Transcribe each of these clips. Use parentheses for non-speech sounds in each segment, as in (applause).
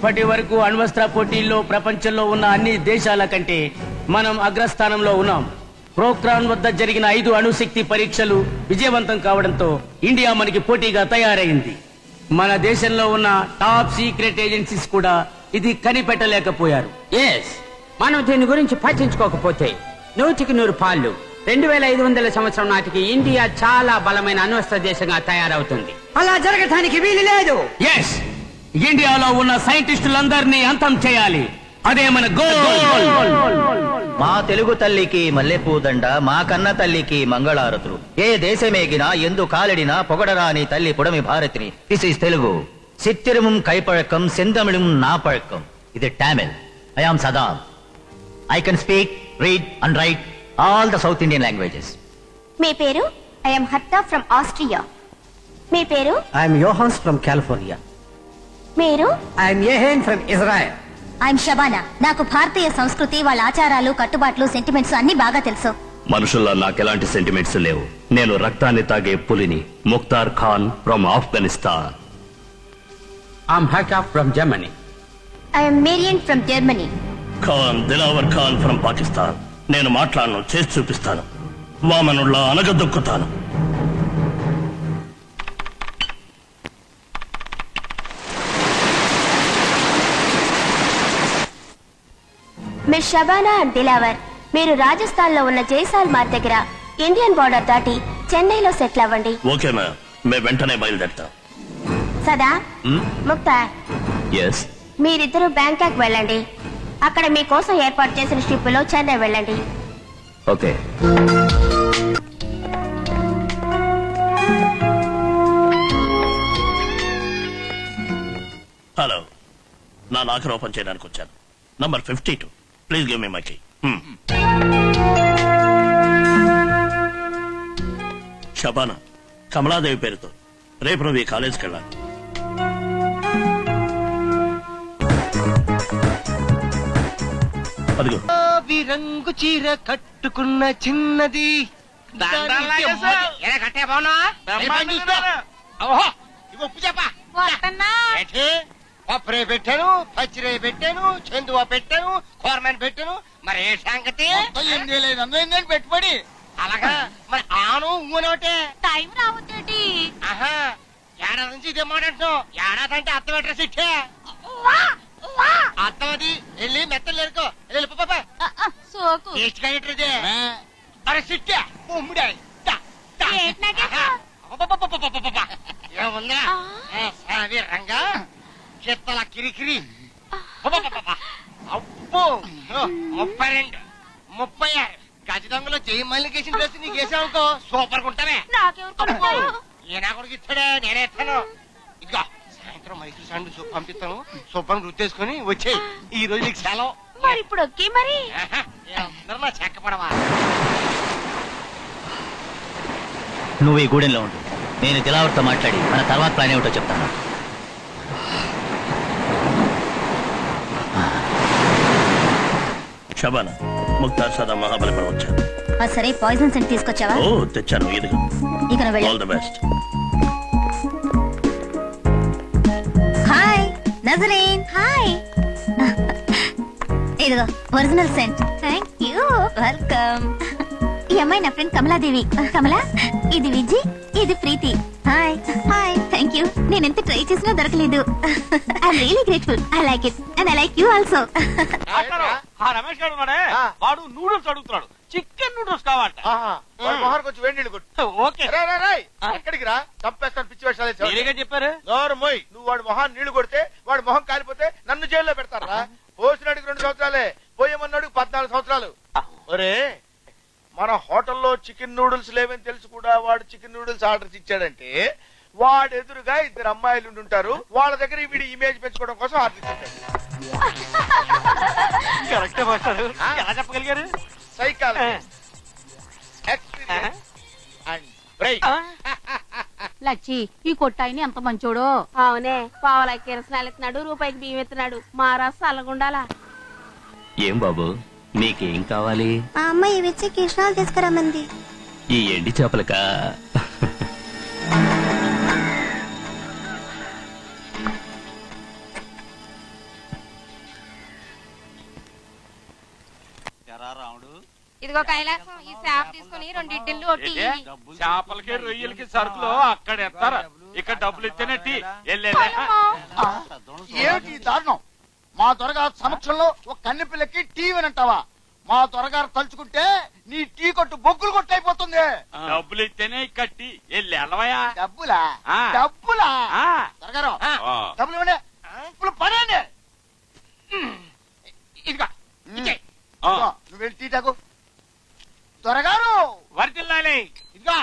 ఇప్పటి వరకు అణ్వస్త్ర పోటీల్లో ప్రపంచంలో ఉన్న అన్ని దేశాల కంటే మనం అగ్రస్థానంలో ఉన్నాం. ప్రోక్రాన్ వద్ద జరిగిన ఐదు అణుశక్తి పరీక్షలు విజయవంతం కావడంతో ఇండియా మనకి పోటీగా తయారైంది. మన దేశంలో ఉన్న టాప్ సీక్రెట్ ఏజెన్సీస్ కూడా ఇది కనిపెట్టలేకపోయారు. ఎస్ మనం దీని గురించి పట్టించుకోకపోతే నూటికి నూరు పాళ్ళు. రెండు వేల ఐదు వందల సంవత్సరం నాటికి ఇండియా చాలా బలమైన అణ్వస్త్ర దేశంగా తయారవుతుంది. అలా జరగటానికి వీలు లేదు. ఎస్ ఇండియాలో ఉన్న సైంటిస్టులందరినీ అంతం చేయాలి. అదే మన గోల్. మా తెలుగు తల్లికి మల్లెపూదండ మా కన్న తల్లికి మంగళారతులు. ఏ దేశమేగినా ఎందు కాలడినా పొగడరాని తల్లి పుడమి భారతిని. This is Telugu. சித்திரமும் கைப்பழக்கம் செந்தமிழும் నా இது ఇది I am Saddam I can speak read and write all the south Indian languages మీ పేరు? ఐఎమ్ హర్తా ఫ్రమ్ ఆస్ట్రియా మీ పేరు? ఐఎమ్ యోహాన్స్ ఫ్రమ్ కాలిఫోర్నియా మీరు? I'm Ehen from Israel I'm Shabana నాకు భారతీయ సంస్కృతి వాళ్ళ ఆచారాలు కట్టుబాట్లు సెంటిమెంట్స్ అన్ని బాగా తెలుసు. మనుషుల్లో నాకెలాంటి సెంటిమెంట్స్ లేవు. నేను రక్తాన్ని తాగే పులిని Mukhtar Khan from Afghanistan I'm Haka from Germany I'm Marion from Germany Khan Dilawar Khan from Pakistan నేను మాట్లాడను చేసి చూపిస్తాను. వామనుల్లా అనగదొక్కుతాను. మిస్ షబానా అండ్ దిలావర్ మీరు రాజస్థాన్లో ఉన్న జైసాల్మార్ దగ్గర ఇండియన్ బార్డర్ దాటి చెన్నైలో సెటిల్ అవ్వండి. ఓకే మ్యామ్ మేము వెంటనే బయలుదేరుతాం. సదా? ముక్తార్ ఎస్ మీరిద్దరూ బ్యాంకాక్ వెళ్ళండి. అక్కడ మీకోసం ఏర్పాటు చేసిన షిప్లో చెన్నై వెళ్ళండి. ఓకే. హలో. నా లాకర్ ఓపెన్ చేయడానికి వచ్చాను. Number fifty two. Please give me my key. Shabana Kamaladevi పేరుతో రేపు నువ్వు ఈ కాలేజీకి వెళ్ళాలి. అదిగో. రంగు చీర కట్టుకున్న చిన్నది. ఉప్పు చెప్ప పప్పురే పెట్టాను పచ్చిరే పెట్టాను చందువ పెట్టాను కూరమని పెట్టాను. మరి ఏ సంగతి? ఎనిమిది పెట్టుబడి? అలాగా? మరి ఆను ఊనోటే టైం రావద్దేటి ఆహా ఏడాది నుంచి ఇదే మాట అంటున్నావు? ఏడాది అంటే అత్తం ఎట్రా సిట్టే అత్తం అది. వెళ్ళి మెత్తలు ఎరుకో వెళ్ళి పాప సోకు. టేస్ట్గా ఏంటది అరే సిట్టే ఉమ్మిడే ఏంటి నాకేంటో? ఏముందా సావి రంగా. చెత్తల కిరికిరి. ఓ, ముప్పై రెండు ముప్పై ఆరు. గజ దొంగలో జై మల్లికేసిన డ్రెస్ నీకు వేసావుకో సూపర్గా నాకెవరు కొనుక్కోరు? ఈయన కొడుకు ఇస్తాడే నేనే ఇస్తాను. ఇదిగో సాయంత్రం మైసూర్ సాండ్ సూప్ పంపిస్తాను. శుభ్రం గుర్తేసుకొని వచ్చేయి. ఈ రోజు నీకు సెలవు. మరి ఇప్పుడు ఒకే మరి? ఏ అందరూ నా చెక్క పడవా? నువ్వు ఈ గూడెంలో ఉండు. నేను దిలావర్తో మాట్లాడి మన తర్వాత ప్లాన్ ఏమిటో చెప్తాను. షబానా ముక్తార్ సదా మహాబలిపురం వచ్చాను ఆ సరే పాయిజన్ సెంట్ తీసుకొచ్చావా? ఓ తెచ్చాను ఇదిగో ఇక నువ్వు వెళ్ళు. All the best hi Nazreen hi ఇదిగో original scent. Thank you welcome ఈ అమ్మాయి నా ఫ్రెండ్ కమలాదేవి. కమలా ఇది విజయ్ ఇది Preeti. Hi hi thank you నేను ఎంత ట్రై చేసినా దొరకలేదు. I'm really grateful I like it and I like you also ఆ రమేష్ గారు ఉన్నాడే. వాడు నూడిల్స్ అడుగుతున్నాడు. చికెన్ నూడిల్స్ కావాలట. మొహర్ కొంచెం వేడి నీళ్ళు కొట్టు. ఓకే. ఎక్కడికి రా? చంపేస్తాను పిచ్చి వేషాలు చెప్పారు? నోరు మోయ్. నువ్వు వాడు మొహాన్ని నీళ్ళు కొడితే వాడు మొహం కాలిపోతే నన్ను జైల్లో పెడతారా? పోసినాడికి రెండు సంవత్సరాలే. పోయేమన్నాడు? పద్నాలుగు సంవత్సరాలు. ఒరే మన హోటల్లో చికెన్ నూడిల్స్ లేవని తెలుసు కూడా వాడు చికెన్ నూడిల్స్ ఆర్డర్ ఇచ్చాడంటే వాడు ఎదురుగా ఇద్దరు అమ్మాయిలు ఉంటారు వాళ్ళ దగ్గర వీడి ఇమేజ్ పెంచుకోవడం కోసం ఆర్డర్ ఇచ్చాడు కరెక్టే మాస్టారు. ఎలా చెప్పగలిగారు? సైకాలజీ. ఎక్స్పీరియన్స్ అండ్ బ్రెయిన్ లచ్చి ఈ కొట్టాయిని ఎంత మంచోడో. అవునే పావులకి కిరసనాలు ఎత్తున్నాడు రూపాయికి బియ్యం ఎత్తున్నాడు. మారా సల్లగుండాలా? ఏం బాబు నీకేం కావాలి? ఆ అమ్మాయి వచ్చి కృష్ణాలు తీసుకురమ్మంది. ఈ ఎండి చేపలకా? ఇదిగో కైలాసం ఈ శాప్ తీసుకుని రెండు ఒకటి చేపలకి రొయ్యలకి సరుకులు అక్కడ ఎత్తారా. ఇక్కడ డబ్బులు ఇస్తేనే టీ. ఏమిటి ఈ దారుణం? మా దొరగారు సమక్షంలో ఒక కన్నె పిల్లకి టీ వినంటావా? మా దొరగారు తలుచుకుంటే నీ టీ కొట్టు బొగ్గులు కొట్టయిపోతుంది డబ్బులు ఇస్తేనే ఇక్కడ టీ. వెళ్ళి వెళ్ళవయా డబ్బులా? ఆ. డబ్బులా? ఆ. ఆ. డబ్బులు ఇవ్వండి ఇప్పుడు పడండి ఇదిగో ఇదిగో, నువ్వు వెళ్ళి టీ తాగు దొరగారు వరిదిల్లాలి ఇదిగా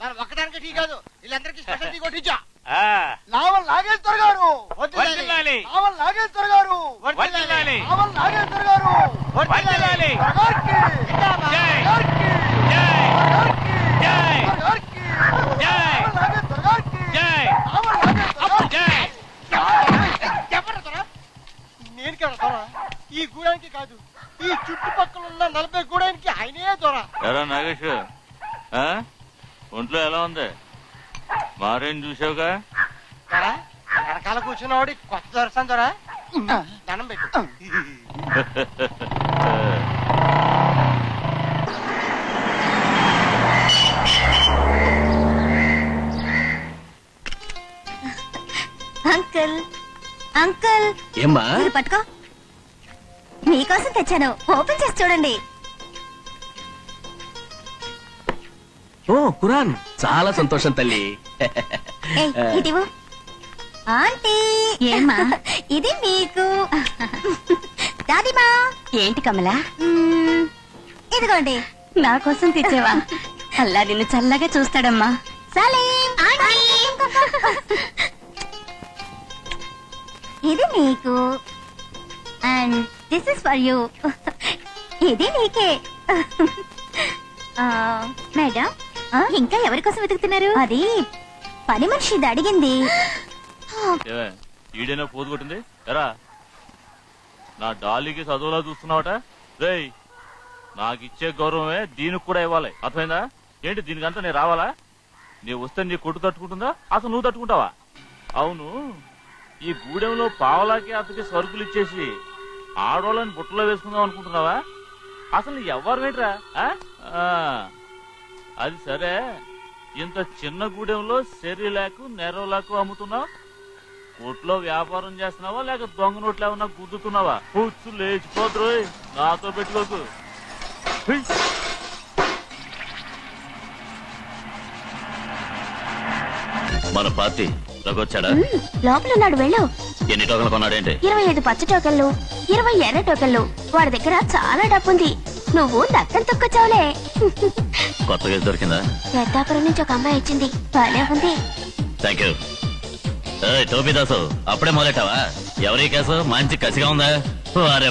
ನಾನು ఒక్కదానికి టీ కాదు వీళ్ళందరికీ స్పెషల్ టీ కొట్టించా ఆ, నావల్ నాగేశ్వర గారు వర్ధిల్లాలి. నావల్ నాగేశ్వర గారు వర్ధిల్లాలి. నావల్ నాగేశ్వర గారు వర్ధిల్లాలి. దొరగారికి. జై. దొరగారికి. జై. దొరగారికి. జై. దొరగారికి. జై. నావల్ నాగేశ్వర గారికి. జై. నావల్ నాగేశ్వర గారికి. జై. ఎవరు దొర? నేను కదా ఈ గూడానికి కాదు ఈ చుట్టుపక్కల ఉన్న నలభై గూడానికి ఆయనే దొర ఎరా నాగేష్? ఆ? ఒంట్లో ఎలా ఉంది? మారేం చూసావుగా? దొర వెనకాల కూర్చున్నవాడి కొత్త దొరసాను దొర (laughs) దండం పెట్టు. (laughs) అంకుల్. అంకుల్. ఏమ్మా? ఇది పట్టుకో. మీకోసం తెచ్చాను. ఓపెన్ చేసి చూడండి. ఓ కురాన్ చాలా సంతోషం తల్లి. ఏయ్. ఆంటీ. ఏమా (laughs) ఇది మీకు. దాదిమా. ఏంటి కమలా? ఇదిగోండి. నా కోసం తెచ్చావా? అల్లా నిన్ను చల్లగా చూస్తాడమ్మా. సలీం. ఇది నీకు. And this is for you ఇది నీకే. (laughs) ఆ, మేడం ఇంకా ఎవరి కోసం వెతుకుతున్నారు? అది పని మనిషి ఇది అడిగింది. (gasps) ఈడేనా పోదు కొట్టింది? ఎరా నా డాలీకి చదువులా చూస్తున్నావట? రేయ్ నాకు ఇచ్చే గౌరవమే దీనికి కూడా ఇవ్వాలి. అర్థమైందా? ఏంటి దీనికంతా నేను రావాలా? నీ వస్తే నీ కొట్టు తట్టుకుంటుందా? అసలు నువ్వు తట్టుకుంటావా? అవును ఈ గూడెంలో పావలాకి అతనికి సరుకులు ఇచ్చేసి ఆడోళ్ళని బుట్టలో వేసుకుందాం అనుకుంటున్నావా? అసలు ఎవరు ఏంట్రా? అది సరే. ఇంత చిన్న గూడెంలో సెరీలాకు నెరవలాకు అమ్ముతున్నావు? కోట్లో వ్యాపారం చేస్తున్నావా? లేక దొంగ నోట్లు ఏమన్నా గుద్దుతున్నావా? కూర్చు లేచిపోతురు నాతో పెట్టుకోకు. మన పార్టీ రగొచ్చాడా లోపల ఉన్నాడు వెళ్ళు. ఎన్ని టోకన్లు కొన్నాడేంటి? ఇరవై ఐదు పచ్చ టోకెన్లు ఇరవై ఎర్ర టోకెన్లు. వాడి దగ్గర చాలా డబ్బుంది. నువ్వు దక్కన్ తొక్కొచ్చావులే. కొత్త కేసు దొరికిందా? పెద్దాపురం నుంచి ఒక అమ్మాయి ఇచ్చింది బానే ఉంది. థ్యాంక్ యూ టోపీ దాసు అప్పుడే మొదలెట్టావా? ఎవరి కేసు? మంచి కసిగా ఉందా? వారే.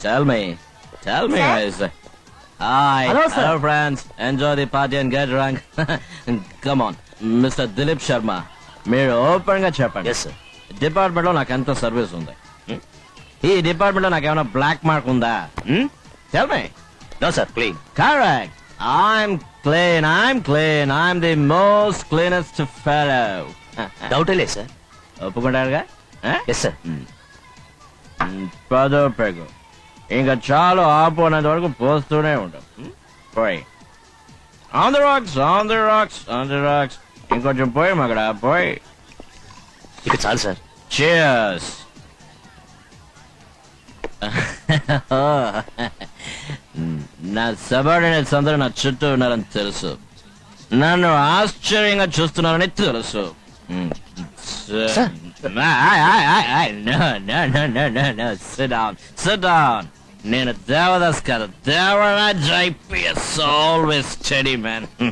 Tell me. Tell me, guys. Hi. Hello, sir. Hello, friends. Enjoy the party and get drunk. (laughs) Come on. Mr. Dilip Sharma మీరు ఓపెన్గా చెప్పండి డిపార్ట్మెంట్లో నాకు ఎంత సర్వీస్ ఉంది ఈ డిపార్ట్మెంట్లో నాకేమైనా బ్లాక్ మార్క్ ఉందా tell me no sir clean correct I'm clean I'm clean I'm the most cleanest fellow డౌటే లేదు సార్ ఒప్పుకుంటారుగా ఎస్ సార్ పదో పెగు ఇంకా చాలు ఆపోనంత వరకు పోస్తూనే ఉంటాం పోయి on the rocks on the rocks on the rocks ఇంకొంచెం పోయి మగడ పోయి ఇక చాలు సార్ Cheers. నా సబార్డినేట్స్ అందరూ నా చుట్టూ ఉన్నారని తెలుసు నన్ను ఆశ్చర్యంగా చూస్తున్నారని తెలుసు నేను దేవదాస్ కాదు Devraj IPS always study man